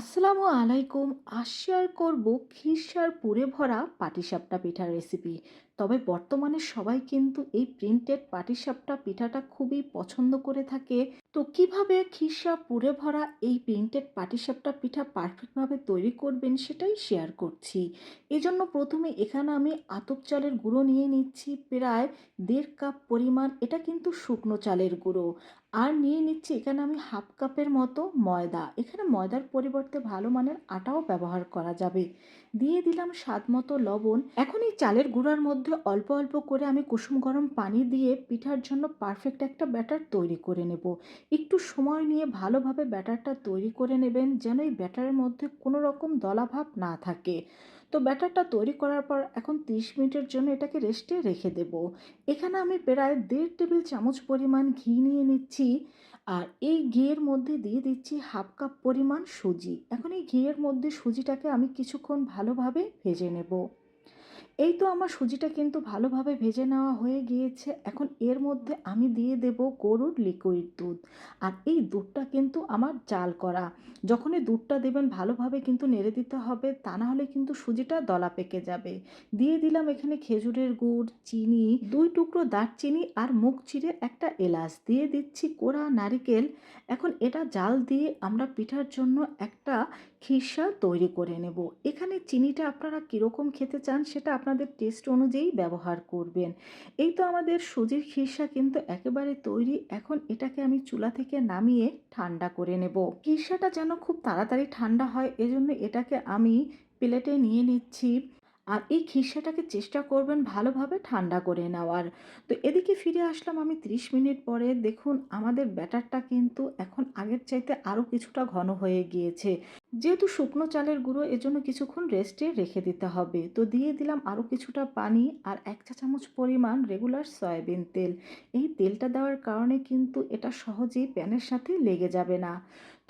আসসালামু আলাইকুম আজ শেয়ার করব খিরসার পুরে ভরা পাটিসাপটা পিঠার রেসিপি তবে বর্তমানে সবাই কিন্তু এই প্রিন্টেড পাটিসাপটা পিঠাটা খুবই পছন্দ করে থাকে। তো কীভাবে খিসা পুরে ভরা এই প্রিন্টেড পাটিসাপটা পিঠা পারফেক্টভাবে তৈরি করবেন সেটাই শেয়ার করছি। এজন্য প্রথমে এখানে আমি আতপ চালের গুঁড়ো নিয়ে নিচ্ছি, প্রায় দেড় কাপ পরিমাণ। এটা কিন্তু শুকনো চালের গুঁড়ো। আর নিয়ে নিচ্ছি এখানে আমি হাফ কাপের মতো ময়দা। এখানে ময়দার পরিবর্তে ভালো মানের আটাও ব্যবহার করা যাবে। দিয়ে দিলাম স্বাদ মতো লবণ। এখন এই চালের গুঁড়ার মধ্যে অল্প অল্প করে আমি কুসুম গরম পানি দিয়ে পিঠার জন্য পারফেক্ট একটা ব্যাটার তৈরি করে নেব। একটু সময় নিয়ে ভালোভাবে ব্যাটারটা তৈরি করে নেবেন যেন এই ব্যাটারের মধ্যে কোনো রকম দলাভাব না থাকে। তো ব্যাটারটা তৈরি করার পর এখন 30 মিনিটের জন্য এটাকে রেস্টে রেখে দেব। এখানে আমি প্রায় দেড় টেবিল চামচ পরিমাণ ঘি নিয়ে নিচ্ছি আর এই ঘিয়ের মধ্যে দিয়ে দিচ্ছি হাফ কাপ পরিমাণ সুজি। এখন এই ঘিয়ের মধ্যে সুজিটাকে আমি কিছুক্ষণ ভালোভাবে ভেজে নেব। এই তো আমার সুজিটা কিন্তু ভালোভাবে ভেজে নেওয়া হয়ে গিয়েছে। এখন এর মধ্যে আমি দিয়ে দেব গরুর লিকুইড দুধ। আর এই দুধটা কিন্তু আমার জাল করা। যখনই দুধটা দেবেন ভালোভাবে কিন্তু নেড়ে দিতে হবে, তা না হলে কিন্তু সুজিটা দলা পেকে যাবে। দিয়ে দিলাম এখানে খেজুরের গুড়, চিনি, দুই টুকরো দারচিনি আর মুখ চিড়ে একটা এলাচ। দিয়ে দিচ্ছি কোড়া নারিকেল। এখন এটা জাল দিয়ে আমরা পিঠার জন্য একটা খিরসা তৈরি করে নেব। এখানে চিনিটা আপনারা কীরকম খেতে চান সেটা আপনাদের টেস্ট অনুযায়ী ব্যবহার করবেন। এই তো আমাদের সুজির খিরসা কিন্তু একেবারে তৈরি। এখন এটাকে আমি চুলা থেকে নামিয়ে ঠান্ডা করে নেব। খিরসাটা যেন খুব তাড়াতাড়ি ঠান্ডা হয়, এজন্য এটাকে আমি প্লেটে নিয়ে নিচ্ছি। আর এই খিরসাটাকে চেষ্টা করবেন ভালোভাবে ঠান্ডা করে নেওয়ার। তো এদিকে ফিরে আসলাম আমি 30 মিনিট পরে। দেখুন, আমাদের ব্যাটারটা কিন্তু এখন আগের চাইতে আরও কিছুটা ঘন হয়ে গিয়েছে। যেহেতু শুকনো চালের গুঁড়ো, এজন্য কিছুক্ষণ রেস্টে রেখে দিতে হবে। তো দিয়ে দিলাম আরও কিছুটা পানি আর এক চা চামচ পরিমাণ রেগুলার সয়াবিন তেল। এই তেলটা দেওয়ার কারণে কিন্তু এটা সহজেই প্যানের সাথে লেগে যাবে না।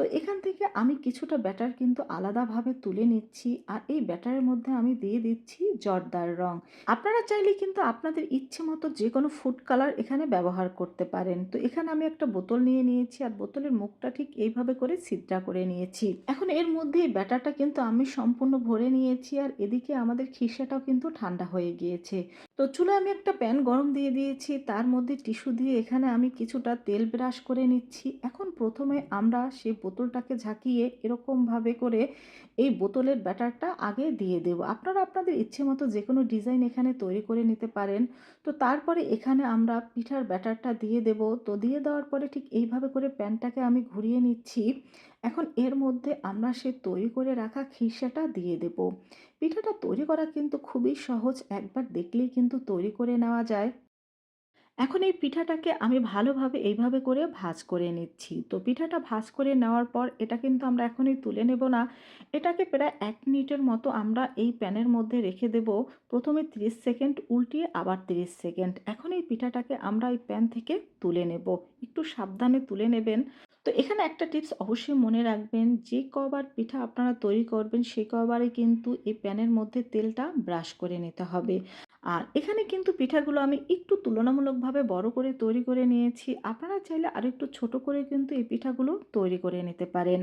তো এখান থেকে আমি কিছুটা ব্যাটার কিন্তু আলাদাভাবে তুলে নিচ্ছি আর এই ব্যাটারের মধ্যে আমি দিয়ে দিচ্ছি জর্দার রং। আপনারা চাইলে কিন্তু আপনাদের ইচ্ছে মতো যে কোনো ফুড কালার এখানে ব্যবহার করতে পারেন। তো এখানে আমি একটা বোতল নিয়ে নিয়েছি আর বোতলের মুখটা ঠিক এইভাবে করে ছিদ্রা করে নিয়েছি। এখন এর মধ্যে ব্যাটারটা কিন্তু আমি সম্পূর্ণ ভরে নিয়েছি আর এদিকে আমাদের খিসাটাও কিন্তু ঠান্ডা হয়ে গিয়েছে। তো চুলে আমি একটা প্যান গরম দিয়ে দিয়েছি, তার মধ্যে টিস্যু দিয়ে এখানে আমি কিছুটা তেল ব্রাশ করে নিচ্ছি। এখন প্রথমে আমরা সেই বোতলটাকে ঝাঁকিয়ে এরকমভাবে করে এই বোতলের ব্যাটারটা আগে দিয়ে দেব। আপনারা আপনাদের ইচ্ছে মতো যে কোনো ডিজাইন এখানে তৈরি করে নিতে পারেন। তো তারপরে এখানে আমরা পিঠার ব্যাটারটা দিয়ে দেব। তো দিয়ে দেওয়ার পরে ঠিক এইভাবে করে প্যানটাকে আমি ঘুরিয়ে নিচ্ছি। এখন এর মধ্যে আমরা সে তৈরি করে রাখা খিসাটা দিয়ে দেব। পিঠাটা তৈরি করা কিন্তু খুবই সহজ, একবার দেখলেই কিন্তু তৈরি করে নেওয়া যায়। এখন এই পিঠাটাকে আমি ভালোভাবে এইভাবে করে ভাজ করে নিচ্ছি। তো পিঠাটা ভাজ করে নেওয়ার পর এটা কিন্তু আমরা এখনই তুলে নেব না। এটাকে প্রায় এক মিনিটের মতো আমরা এই প্যানের মধ্যে রেখে দেব। প্রথমে 30 সেকেন্ড, উল্টিয়ে আবার 30 সেকেন্ড। এখন এই পিঠাটাকে আমরা এই প্যান থেকে তুলে নেব। একটু সাবধানে তুলে নেবেন। তো এখানে একটা টিপস অবশ্যই মনে রাখবেন, যে কবার পিঠা আপনারা তৈরি করবেন সেই কবারে কিন্তু এই প্যানের মধ্যে তেলটা ব্রাশ করে নিতে হবে। আর এখানে কিন্তু পিঠাগুলো আমি একটু তুলনামূলকভাবে বড় করে তৈরি করে নিয়েছি। আপনারা চাইলে আরও একটু ছোট করে কিন্তু এই পিঠাগুলো তৈরি করে নিতে পারেন।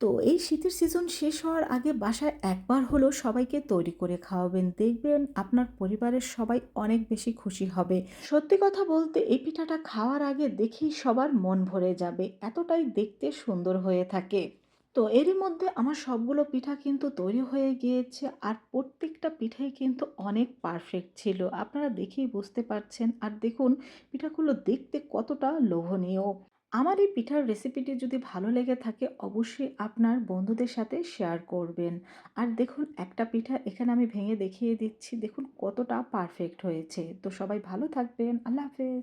তো এই শীতের সিজন শেষ হওয়ার আগে বাসায় একবার হলেও সবাইকে তৈরি করে খাওয়াবেন। দেখবেন আপনার পরিবারের সবাই অনেক বেশি খুশি হবে। সত্যি কথা বলতে এই পিঠাটা খাওয়ার আগে দেখেই সবার মন ভরে যাবে। এতটাই দেখতে সুন্দর হয়ে থাকে। তো এরই মধ্যে আমার সবগুলো পিঠা কিন্তু তৈরি হয়ে গিয়েছে আর প্রত্যেকটা পিঠাই কিন্তু অনেক পারফেক্ট ছিল। আপনারা দেখেই বুঝতে পারছেন। আর দেখুন, পিঠাগুলো দেখতে কতটা লোভনীয়। আমার এই পিঠার রেসিপিটি যদি ভালো লেগে থাকে, অবশ্যই আপনার বন্ধুদের সাথে শেয়ার করবেন। আর দেখুন, একটা পিঠা এখানে আমি ভেঙে দেখিয়ে দিচ্ছি। দেখুন, কতটা পারফেক্ট হয়েছে। তো সবাই ভালো থাকবেন। আল্লাহ হাফেজ।